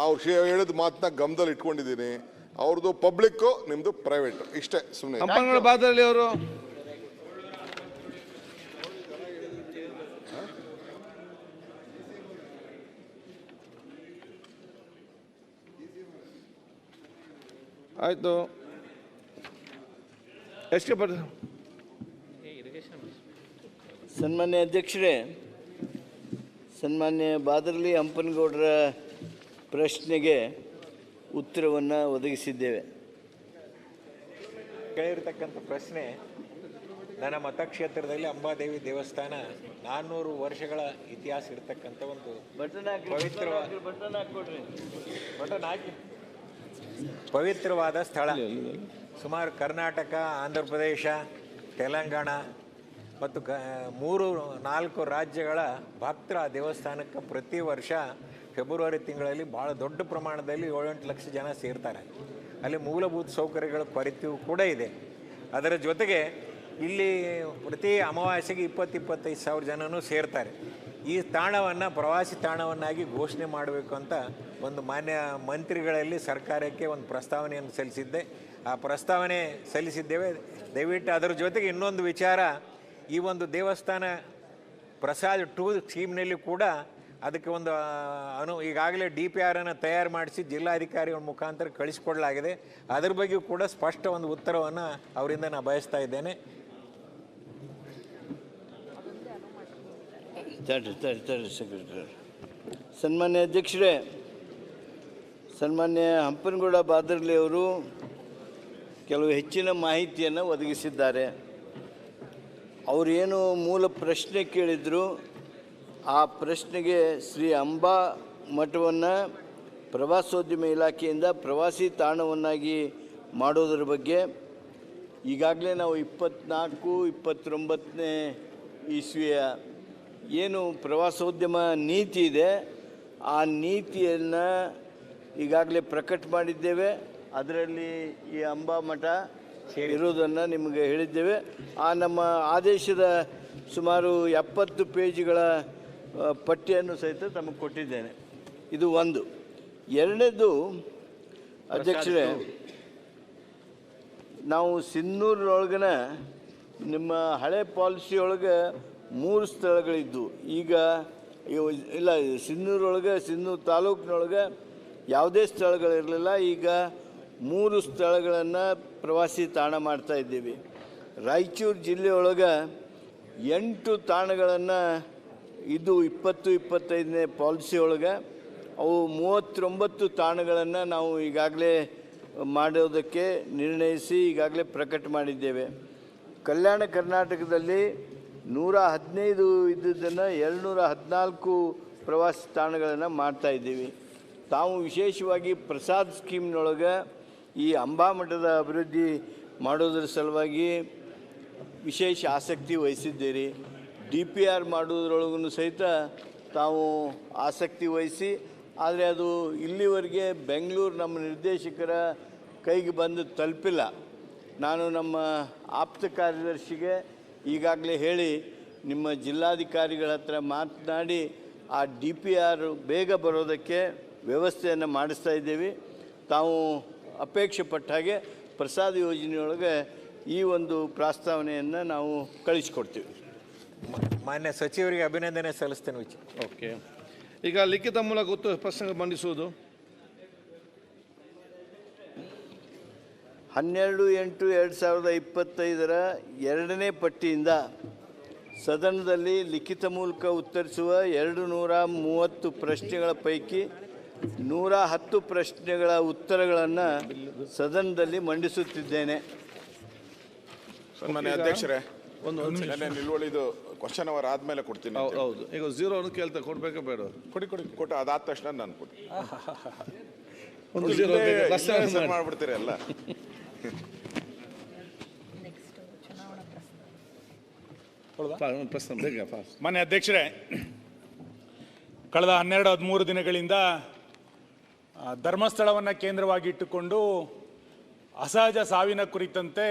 ಅವ್ರ ಕ್ಷೇ- ಹೇಳಿದ ಮಾತನ್ನ ಗಮನದಲ್ಲಿ ಇಟ್ಕೊಂಡಿದ್ದೀನಿ. ಅವ್ರದ್ದು ಪಬ್ಲಿಕ್ ನಿಮ್ದು ಪ್ರೈವೇಟ್ ಇಷ್ಟೇ ಸುಮ್ಮನೆ ಹಂಪನಗೌಡ ಅವರು. ಆಯ್ತು. ಎಷ್ಟು ಬರ್ ಸನ್ಮಾನ್ಯ ಅಧ್ಯಕ್ಷರೇ ಸನ್ಮಾನ್ಯ ಬಾದರ್ಲಿ ಹಂಪನಗೌಡರ ಪ್ರಶ್ನೆಗೆ ಉತ್ತರವನ್ನು ಒದಗಿಸಿದ್ದೇವೆ. ಕೇಳಿರ್ತಕ್ಕಂಥ ಪ್ರಶ್ನೆ ನನ್ನ ಮತಕ್ಷೇತ್ರದಲ್ಲಿ ಅಂಬಾದೇವಿ ದೇವಸ್ಥಾನ ನಾನ್ನೂರು ವರ್ಷಗಳ ಇತಿಹಾಸ ಇರತಕ್ಕಂಥ ಒಂದು ಪವಿತ್ರವಾದ ಬಟನ್ ಹಾಕಿ. ಪವಿತ್ರವಾದ ಸ್ಥಳ. ಸುಮಾರು ಕರ್ನಾಟಕ ಆಂಧ್ರ ಪ್ರದೇಶ ತೆಲಂಗಾಣ ಮತ್ತು ಕ ಮೂರು ನಾಲ್ಕು ರಾಜ್ಯಗಳ ಭಕ್ತರ ದೇವಸ್ಥಾನಕ್ಕೆ ಪ್ರತಿ ವರ್ಷ ಫೆಬ್ರವರಿ ತಿಂಗಳಲ್ಲಿ ಭಾಳ ದೊಡ್ಡ ಪ್ರಮಾಣದಲ್ಲಿ ಏಳೆಂಟು ಲಕ್ಷ ಜನ ಸೇರ್ತಾರೆ. ಅಲ್ಲಿ ಮೂಲಭೂತ ಸೌಕರ್ಯಗಳ ಕೊರತೆಯೂ ಕೂಡ ಇದೆ. ಅದರ ಜೊತೆಗೆ ಇಲ್ಲಿ ಪ್ರತಿ ಅಮಾವಾಸ್ಯೆಗೆ ಇಪ್ಪತ್ತು ಇಪ್ಪತ್ತೈದು ಸಾವಿರ ಜನನೂ ಸೇರ್ತಾರೆ. ಈ ತಾಣವನ್ನು, ಪ್ರವಾಸಿ ತಾಣವನ್ನಾಗಿ ಘೋಷಣೆ ಮಾಡಬೇಕು ಅಂತ ಒಂದು ಮಾನ್ಯ ಮಂತ್ರಿಗಳಲ್ಲಿ ಸರ್ಕಾರಕ್ಕೆ ಒಂದು ಪ್ರಸ್ತಾವನೆಯನ್ನು ಸಲ್ಲಿಸಿದ್ದೆ. ಆ ಪ್ರಸ್ತಾವನೆ ಸಲ್ಲಿಸಿದ್ದೇವೆ. ದಯವಿಟ್ಟು ಅದರ ಜೊತೆಗೆ ಇನ್ನೊಂದು ವಿಚಾರ, ಈ ಒಂದು ದೇವಸ್ಥಾನ ಪ್ರಸಾದ್ ಟೂ ಸ್ಕೀಮ್ನಲ್ಲಿ ಕೂಡ ಅದಕ್ಕೆ ಒಂದು ಅನು, ಈಗಾಗಲೇ ಡಿ ಪಿ ಆರನ್ನು ತಯಾರು ಮಾಡಿಸಿ ಜಿಲ್ಲಾಧಿಕಾರಿಗಳ ಮುಖಾಂತರ ಕಳಿಸಿಕೊಡಲಾಗಿದೆ. ಅದ್ರ ಬಗ್ಗೆ ಕೂಡ ಸ್ಪಷ್ಟ ಒಂದು ಉತ್ತರವನ್ನು ಅವರಿಂದ ನಾನು ಬಯಸ್ತಾ ಇದ್ದೇನೆ. ತಡ್ರಿ ತಡ್ರಿ ತಡ್ರಿ ಸೆಕ್ರೆಟರಿ ಸನ್ಮಾನ್ಯ ಅಧ್ಯಕ್ಷರೇ, ಸನ್ಮಾನ್ಯ ಹಂಪನಗೌಡ ಬಾದರ್ಲಿ ಅವರು ಕೆಲವು ಹೆಚ್ಚಿನ ಮಾಹಿತಿಯನ್ನು ಒದಗಿಸಿದ್ದಾರೆ. ಅವರೇನು ಮೂಲ ಪ್ರಶ್ನೆ ಕೇಳಿದರು, ಆ ಪ್ರಶ್ನೆಗೆ ಶ್ರೀ ಅಂಬಾ ಮಠವನ್ನು ಪ್ರವಾಸೋದ್ಯಮ ಇಲಾಖೆಯಿಂದ ಪ್ರವಾಸಿ ತಾಣವನ್ನಾಗಿ ಮಾಡೋದ್ರ ಬಗ್ಗೆ ಈಗಾಗಲೇ ನಾವು ಇಪ್ಪತ್ನಾಲ್ಕು, ಇಪ್ಪತ್ತೊಂಬತ್ತನೇ ಇಸ್ವಿಯ ಏನು ಪ್ರವಾಸೋದ್ಯಮ ನೀತಿ ಇದೆ, ಆ ನೀತಿಯನ್ನು ಈಗಾಗಲೇ ಪ್ರಕಟ ಮಾಡಿದ್ದೇವೆ. ಅದರಲ್ಲಿ ಈ ಅಂಬಾ ಮಠ ಇರೋದನ್ನು ನಿಮಗೆ ಹೇಳಿದ್ದೇವೆ. ಆ ನಮ್ಮ ಆದೇಶದ ಸುಮಾರು ಎಪ್ಪತ್ತು ಪೇಜ್ಗಳ ಪಟ್ಟಿಯನ್ನು ಸಹಿತ ತಮಗೆ ಕೊಟ್ಟಿದ್ದೇನೆ. ಇದು ಒಂದು. ಎರಡನೇದು ಅಧ್ಯಕ್ಷರೇ, ನಾವು ಸಿನ್ನೂರೊಳಗನ ನಿಮ್ಮ ಹಳೆ ಪಾಲಿಸಿ ಒಳಗೆ ಮೂರು ಸ್ಥಳಗಳಿದ್ದು. ಈಗ ಇಲ್ಲ, ಸಿನ್ನೂರೊಳಗೆ, ಸಿನ್ನೂರು ತಾಲೂಕಿನೊಳಗೆ ಯಾವುದೇ ಸ್ಥಳಗಳಿರಲಿಲ್ಲ. ಈಗ ಮೂರು ಸ್ಥಳಗಳನ್ನು ಪ್ರವಾಸಿ ತಾಣ ಮಾಡ್ತಾ ಇದ್ದೀವಿ. ರಾಯಚೂರು ಜಿಲ್ಲೆಯೊಳಗೆ ಎಂಟು ತಾಣಗಳನ್ನು ಇದು ಇಪ್ಪತ್ತು, ಇಪ್ಪತ್ತೈದನೇ ಪಾಲಿಸಿಯೊಳಗೆ ಅವು ಮೂವತ್ತೊಂಬತ್ತು ತಾಣಗಳನ್ನು ನಾವು ಈಗಾಗಲೇ ಮಾಡೋದಕ್ಕೆ ನಿರ್ಣಯಿಸಿ ಈಗಾಗಲೇ ಪ್ರಕಟ ಮಾಡಿದ್ದೇವೆ. ಕಲ್ಯಾಣ ಕರ್ನಾಟಕದಲ್ಲಿ ನೂರ ಹದಿನೈದು ಇದ್ದದನ್ನು ಎರಡುನೂರ ಹದಿನಾಲ್ಕು ಪ್ರವಾಸಿ ತಾಣಗಳನ್ನು ಮಾಡ್ತಾಯಿದ್ದೀವಿ ತಾವು ವಿಶೇಷವಾಗಿ ಪ್ರಸಾದ್ ಸ್ಕೀಮ್ನೊಳಗೆ ಈ ಅಂಬಾಮಠದ ಅಭಿವೃದ್ಧಿ ಮಾಡೋದ್ರ ಸಲುವಾಗಿ ವಿಶೇಷ ಆಸಕ್ತಿ ವಹಿಸಿದ್ದೀರಿ. ಡಿ ಪಿ ಆರ್ ಮಾಡೋದ್ರೊಳಗೂ ಸಹಿತ ತಾವು ಆಸಕ್ತಿ ವಹಿಸಿ, ಆದರೆ ಅದು ಇಲ್ಲಿವರೆಗೆ ಬೆಂಗಳೂರು ನಮ್ಮ ನಿರ್ದೇಶಕರ ಕೈಗೆ ಬಂದು ತಲುಪಿಲ್ಲ. ನಾನು ನಮ್ಮ ಆಪ್ತ ಕಾರ್ಯದರ್ಶಿಗೆ ಈಗಾಗಲೇ ಹೇಳಿ ನಿಮ್ಮ ಜಿಲ್ಲಾಧಿಕಾರಿಗಳ ಹತ್ರ ಮಾತನಾಡಿ ಆ ಡಿ ಪಿ ಆರ್ ಬೇಗ ಬರೋದಕ್ಕೆ ವ್ಯವಸ್ಥೆಯನ್ನು ಮಾಡಿಸ್ತಾ ಇದ್ದೀವಿ. ತಾವು ಅಪೇಕ್ಷೆ ಪಟ್ಟ ಹಾಗೆ ಪ್ರಸಾದ ಯೋಜನೆಯೊಳಗೆ ಈ ಒಂದು ಪ್ರಸ್ತಾವನೆಯನ್ನು ನಾವು ಕಳಿಸ್ಕೊಡ್ತೀವಿ. ಮಾನ್ಯ ಸಚಿವರಿಗೆ ಅಭಿನಂದನೆ ಸಲ್ಲಿಸ್ತೇನೆ ವಿಚ ಓಕೆ ಈಗ ಲಿಖಿತ ಮೂಲಕ ಉತ್ತರ ಪ್ರಸಂಗ ಮಂಡಿಸುವುದು ಹನ್ನೆರಡು ಎಂಟು ಎರಡು ಸಾವಿರದ ಇಪ್ಪತ್ತೈದರ ಎರಡನೇ ಪಟ್ಟಿಯಿಂದ ಸದನದಲ್ಲಿ ಲಿಖಿತ ಮೂಲಕ ಉತ್ತರಿಸುವ ಎರಡು ನೂರ ಮೂವತ್ತು ಪ್ರಶ್ನೆಗಳ ಪೈಕಿ ನೂರ ಹತ್ತು ಪ್ರಶ್ನೆಗಳ ಉತ್ತರಗಳನ್ನು ಸದನದಲ್ಲಿ ಮಂಡಿಸುತ್ತಿದ್ದೇನೆ. ಸನ್ಮಾನ್ಯ ಅಧ್ಯಕ್ಷರೇ ಒಂದು ನಿಲುವಳಿದು ಕ್ವಶನ್ ಅವರ್ ಆದಮೇಲೆ ಕೊಡ್ತೀನಿ ಹೌದು ಹೌದು ಈಗ ಝೀರೋ ಕೇಳ್ತಾ ಕೊಡ್ಬೇಕಾ ಬೇಡ? ಕೊಡಿ ಕೊಡಿ ಕೊಟ್ಟು ಅದಾದ ತಕ್ಷಣ ನಾನು ಕೊಡಿ ಒಂದು ಮಾನ್ಯ ಅಧ್ಯಕ್ಷರೇ, ಕಳೆದ ಹನ್ನೆರಡು ಹದಿಮೂರು ದಿನಗಳಿಂದ ಧರ್ಮಸ್ಥಳವನ್ನು ಕೇಂದ್ರವಾಗಿ ಇಟ್ಟುಕೊಂಡು ಅಸಹಜ ಸಾವಿನ ಕುರಿತಂತೆ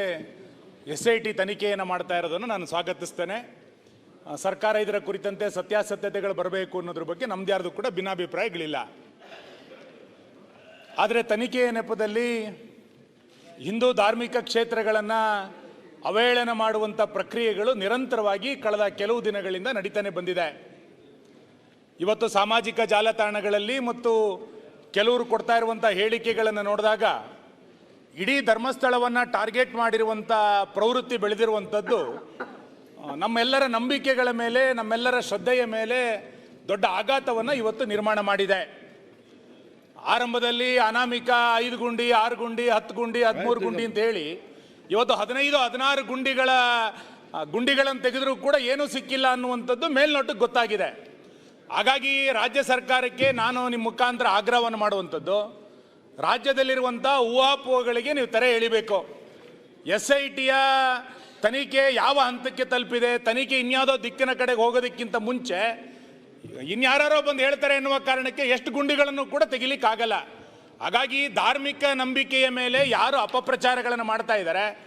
ಎಸ್ ಐ ಟಿ ತನಿಖೆಯನ್ನು ಮಾಡ್ತಾ ಇರೋದನ್ನು ನಾನು ಸ್ವಾಗತಿಸ್ತೇನೆ. ಸರ್ಕಾರ ಇದರ ಕುರಿತಂತೆ ಸತ್ಯಾಸತ್ಯತೆಗಳು ಬರಬೇಕು ಅನ್ನೋದ್ರ ಬಗ್ಗೆ ನಮ್ದು ಯಾರ್ದು ಕೂಡ ಭಿನ್ನಾಭಿಪ್ರಾಯಗಳಿಲ್ಲ. ಆದರೆ ತನಿಖೆಯ ನೆಪದಲ್ಲಿ ಹಿಂದೂ ಧಾರ್ಮಿಕ ಕ್ಷೇತ್ರಗಳನ್ನು ಅವಹೇಳನ ಮಾಡುವಂಥ ಪ್ರಕ್ರಿಯೆಗಳು ನಿರಂತರವಾಗಿ ಕಳೆದ ಕೆಲವು ದಿನಗಳಿಂದ ನಡೀತಾನೆ ಬಂದಿದೆ. ಇವತ್ತು ಸಾಮಾಜಿಕ ಜಾಲತಾಣಗಳಲ್ಲಿ ಮತ್ತು ಕೆಲವರು ಕೊಡ್ತಾ ಇರುವಂಥ ಹೇಳಿಕೆಗಳನ್ನು ನೋಡಿದಾಗ ಇಡೀ ಧರ್ಮಸ್ಥಳವನ್ನು ಟಾರ್ಗೆಟ್ ಮಾಡಿರುವಂಥ ಪ್ರವೃತ್ತಿ ಬೆಳೆದಿರುವಂಥದ್ದು ನಮ್ಮೆಲ್ಲರ ನಂಬಿಕೆಗಳ ಮೇಲೆ, ನಮ್ಮೆಲ್ಲರ ಶ್ರದ್ಧೆಯ ಮೇಲೆ ದೊಡ್ಡ ಆಘಾತವನ್ನು ಇವತ್ತು ನಿರ್ಮಾಣ ಮಾಡಿದೆ. ಆರಂಭದಲ್ಲಿ ಅನಾಮಿಕ ಐದು ಗುಂಡಿ ಆರು ಗುಂಡಿ ಹತ್ತು ಗುಂಡಿ ಹದಿಮೂರು ಗುಂಡಿ ಅಂತ ಹೇಳಿ ಇವತ್ತು ಹದಿನೈದು ಹದಿನಾರು ಗುಂಡಿಗಳ ಗುಂಡಿಗಳನ್ನು ತೆಗೆದರೂ ಕೂಡ ಏನೂ ಸಿಕ್ಕಿಲ್ಲ ಅನ್ನುವಂಥದ್ದು ಮೇಲ್ನೋಟಕ್ಕೆ ಗೊತ್ತಾಗಿದೆ. ಹಾಗಾಗಿ ರಾಜ್ಯ ಸರ್ಕಾರಕ್ಕೆ ನಾನು ನಿಮ್ಮ ಮುಖಾಂತರ ಆಗ್ರಹವನ್ನು ಮಾಡುವಂಥದ್ದು ರಾಜ್ಯದಲ್ಲಿರುವಂಥ ಊಹಾಪೋಹಗಳಿಗೆ ನೀವು ತೆರೆ ಎಳಿಬೇಕು. ಎಸ್ ಐ ಟಿಯ ತನಿಖೆ ಯಾವ ಹಂತಕ್ಕೆ ತಲುಪಿದೆ ತನಿಖೆ ಇನ್ಯಾವುದೋ ದಿಕ್ಕಿನ ಕಡೆಗೆ ಹೋಗೋದಕ್ಕಿಂತ ಮುಂಚೆ ಇನ್ಯಾರೋ ಬಂದು ಹೇಳ್ತಾರೆ ಎನ್ನುವ ಕಾರಣಕ್ಕೆ ಎಷ್ಟು ಗುಂಡಿಗಳನ್ನು ಕೂಡ ತೆಗಿಲಿಕ್ಕಾಗಲ್ಲ. ಹಾಗಾಗಿ ಧಾರ್ಮಿಕ ನಂಬಿಕೆಯ ಮೇಲೆ ಯಾರು ಅಪಪ್ರಚಾರಗಳನ್ನು ಮಾಡ್ತಾ ಇದ್ದಾರೆ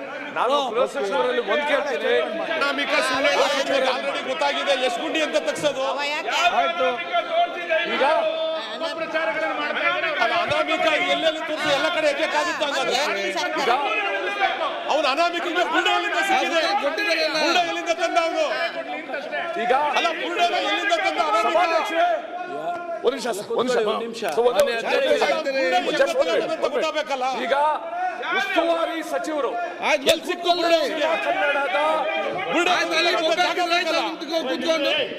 ನಾನು ಗೃಹ ಸಚಿವರಲ್ಲಿ ಒಂದ್ ಕೇಳ್ತೀನಿ ಆಲ್ರೆಡಿ ಗೊತ್ತಾಗಿದೆ. ಎಷ್ಟು ಗುಂಡಿ ಅಂತ ತಗ್ಸೋದು? ಈಗ? ಅಲ್ಲ, ಅನಾಮಿಕ ಎಲ್ಲೆಲ್ಲಿ ತೋರಿಸಿ ಎಲ್ಲ ಕಡೆ ಎದ್ದಕ್ಕಾಗುತ್ತೆ ಹಂಗಾದ್ರೆ ಈಗ? ಅವನು ಅನಾಮಿಕ ಬುಲ್ಡ ಎಲ್ಲಿಂದ ಸಿಕ್ಕಿದೆ. ಗುಂಡೆ ಬುಲ್ಡ ಎಲ್ಲಿಂದ ತಂದ ಅವನು. ಈಗ? ಅಲ್ಲ ಗುಂಡೆ ಎಲ್ಲಿಂದ ತಂದ ಅನಾಮಿಕ. ಒಂದು ನಿಮಿಷ ಒಂದು ನಿಮಿಷ. ಈಗ? ಉಸ್ತುವಾರಿ ಸಚಿವರು.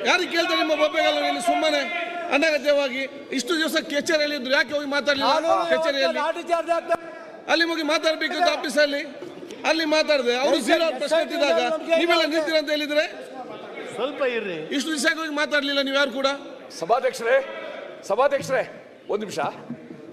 ಯಾರಿಗೆ ಕೇಳ್ತಾರೆ ನಿಮ್ಮ ಬೊಬ್ಬೆಗಲ್ಲ ಇಲ್ಲಿ ಸುಮ್ಮನೆ ಅನಗತ್ಯವಾಗಿ? ಇಷ್ಟು ದಿವಸ ಕಚೇರಿಯಲ್ಲಿ ಇದ್ರು ಯಾಕೆ ಹೋಗಿ ಮಾತಾಡಲಿಲ್ಲ? ಕಚೇರಿಯಲ್ಲಿ. ಅಲ್ಲಿ ಹೋಗಿ ಮಾತಾಡ್ಬೇಕಿತ್ತು ಆಫೀಸಲ್ಲಿ ಅಲ್ಲಿ? ಮಾತಾಡಿದೆ. ಅವರು ಜೀರೋ ಪ್ರಶ್ನೆ ಎತ್ತಿದಾಗ ನೀವೆಲ್ಲ ನಿಂತಿರ ಅಂತ ಹೇಳಿದ್ರೆ? ಸ್ವಲ್ಪ ಇರ್ರಿ. ಇಷ್ಟು ದಿವಸ ಹೋಗಿ ಮಾತಾಡ್ಲಿಲ್ಲ ನೀವು ಯಾರು ಕೂಡ? ಸಭಾಧ್ಯಕ್ಷರೇ ಸಭಾಧ್ಯಕ್ಷರೇ ಒಂದು ನಿಮಿಷ.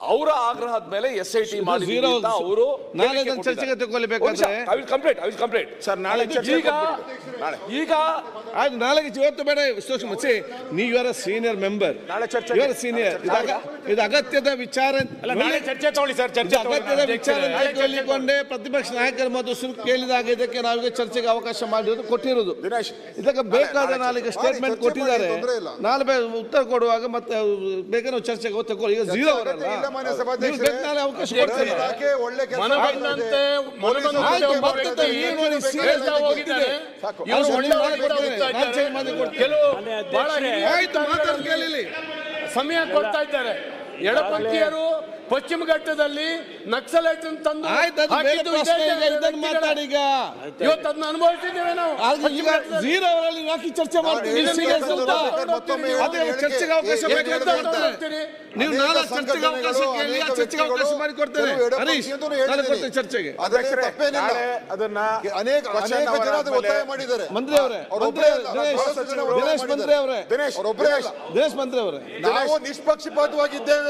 ಅವರ ಆಗ್ರಹದ ಮೇಲೆ ಎಸ್ ಐ ಟಿ ಅವರು ನಾಳೆ ಚರ್ಚೆಗೆ ತಗೊಳ್ಬೇಕಾದ್ರೆ- I will complete I will complete sir, ನಾಳೆ ಚರ್ಚೆ ಈಗ ನಾಳೆ. ಈಗ ಆಯ್ತು ನಾಳೆಗೆ ಇವತ್ತು ಬೇಡ ವಿಶ್ಲೇಷಣೆ ನೀ ನೀವು ಯಾರ ಸೀನಿಯರ್ ಮೆಂಬರ್ ನಾಳೆ ಚರ್ಚೆಗೆ. ಇವರ ಸೀನಿಯರ್ ಇದು ಅಗತ್ಯದ ವಿಚಾರ ನಾಳೆ ಚರ್ಚೆ ತಗೊಳ್ಳಿ ಸರ್ ಚರ್ಚೆ ಅಗತ್ಯದ ವಿಚಾರ ಕೇಳಿಕೊಂಡೆ ಪ್ರತಿಪಕ್ಷ ನಾಯಕರ ಮತ್ತು ಸುರು ಕೇಳಿದಾಗ ಇದಕ್ಕೆ ನಾವೀಗ ಚರ್ಚೆಗೆ ಅವಕಾಶ ಮಾಡಿರೋದು ಕೊಟ್ಟಿರೋದು. ದಿನೇಶ್, ಇದಕ್ಕೆ ಬೇಕಾದ ನಾಳೆಗೆ ಸ್ಟೇಟ್ಮೆಂಟ್ ಚರ್ಚೆ ಕೊಟ್ಟಿದ್ದಾರೆ. ನಾಳೆ ಉತ್ತರ ಕೊಡುವಾಗ ಮತ್ತೆ ಬೇಕಾದ್ರೆ ಚರ್ಚೆಗೆ ತಗೊಳ್ಳಿ. ಈಗ ಜೀರೋ ಅಗತ್ಯ ಇಲ್ಲ. ಮಾನ್ಯ ಸಭಾಧ್ಯಕ್ಷರೇ. ಅವಕಾಶ ಗೃಹ ಇಲಾಖೆ ಒಳ್ಳೆ ಕೆಲಸ ಹೋಗಿದ್ದಾರೆ. ಒಳ್ಳೆ. ಕೆಲವು ಬಹಳ ಆಯ್ತು ಕೇಳಿಲಿ ಸಮಯ ಕೊಡ್ತಾ ಇದ್ದಾರೆ ಎಡಪಂಥೀಯರು ಪಶ್ಚಿಮ ಘಟ್ಟದಲ್ಲಿ ನಕ್ಸಲೈಟ್ ತಂದು ಇವತ್ತು ಅದನ್ನ ಅನುಭವಿಸಿದ್ದೇವೆ ನಾವು. ಈಗ ಜೀರೋ ಅವರಲ್ಲಿ ಯಾಕೆ ಚರ್ಚೆ ಮಾಡ್ತೀವಿ. ಚರ್ಚೆಗೆ ಅವಕಾಶ ನೀವು ಅನೇಕ ನಾಳೆ ಚರ್ಚೆಗೆ ಅವಕಾಶ ಕೇಳಿ ಚರ್ಚೆಗೆ ಅವಕಾಶ ಮಾಡಿ ಕೊಡ್ತೇನೆ ಹರೀಶ್ ಚರ್ಚೆಗೆ. ಅದನ್ನ ಅನೇಕ ಅನೇಕ ಜನ ಒತ್ತಾಯ ಮಾಡಿದ್ದಾರೆ. ಮಂತ್ರಿ ಅವರೇ ದಿನೇಶ್ ಮಂತ್ರಿ ಅವರೇ. ದಿನೇಶ್ ಮಂತ್ರಿ ಅವರೇ. ನಾವು ನಿಷ್ಪಕ್ಷಪಾತವಾಗಿದ್ದೇವೆ.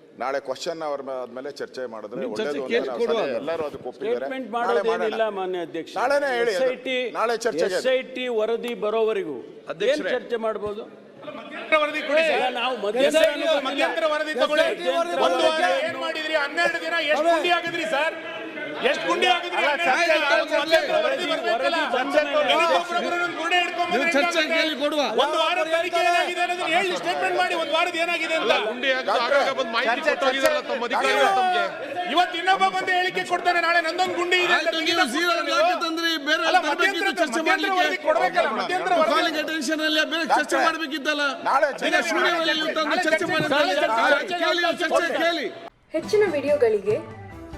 ನಾಳೆ ಕ್ವಶನ್ ಅವರ ಆದ್ಮೇಲೆ ಚರ್ಚೆ ಮಾಡಿದ್ರೆ ಒಳ್ಳೇದು ಅಂತ ನಾವು. ಸಲಹೆ- ಎಲ್ಲರೂ ಅದಕ್ಕೆ ಒಪ್ಪಿದ್ದಾರೆ ಸ್ಟೇಟ್ಮೆಂಟ್ ನಾಳೆ ಮಾಡೋದೇನಿಲ್ಲ ಮಾಡೋಣ. ಮಾನ್ಯ ಅಧ್ಯಕ್ಷ ನಾಳೆನೇ ಹೇಳಿ ಅದು. ಎಸ್ ನಾಳೆ ಚರ್ಚೆಗೆ ಎಸ್ ಐ ವರದಿ ಬರೋವರೆಗೂ ಏನ್ ಅಧ್ಯಕ್ಷರೇ. ಚರ್ಚೆ ಮಾಡ್ಬೋದು ವರದಿ ಕೊಡಿ ಸರ್. ನಾವು ಮಧ್ಯಂತರ ಮಧ್ಯಂತರ ವರದಿ ತಗೊಳ್ಳಿ ಮಧ್ಯಂತರ ಒಂದು ವಾರ ಏನ್ ಮಾಡಿದ್ರಿ ಹನ್ನೆರಡು ದಿನ ಎಷ್ಟು ಗುಂಡಿ ಆಗಿದ್ರಿ ಸರ್ ಎಷ್ಟು ಗುಂಡಿ ಒಂದು ವಾರ ತನಿಖೆ ಏನಾಗಿದೆ ಅನ್ನೋದನ್ನ ಹೇಳಿ ಸ್ಟೇಟ್ಮೆಂಟ್ ಮಾಡಿ ಒಂದು ವಾರದ ಏನಾಗಿದೆ ಅಂತ. ಇವತ್ತು ಇನ್ನೊಬ್ಬ ಬಂದು ಹೇಳಿಕೆ ಕೊಡ್ತಾನೆ ನಾಳೆ ನಂದೊಂದು ಗುಂಡಿ ಇದೆ ಚರ್ಚೆ ಮಾಡ್ಬೇಕಿತ್ತಲ್ಲ. ಹೆಚ್ಚಿನ ವಿಡಿಯೋಗಳಿಗೆ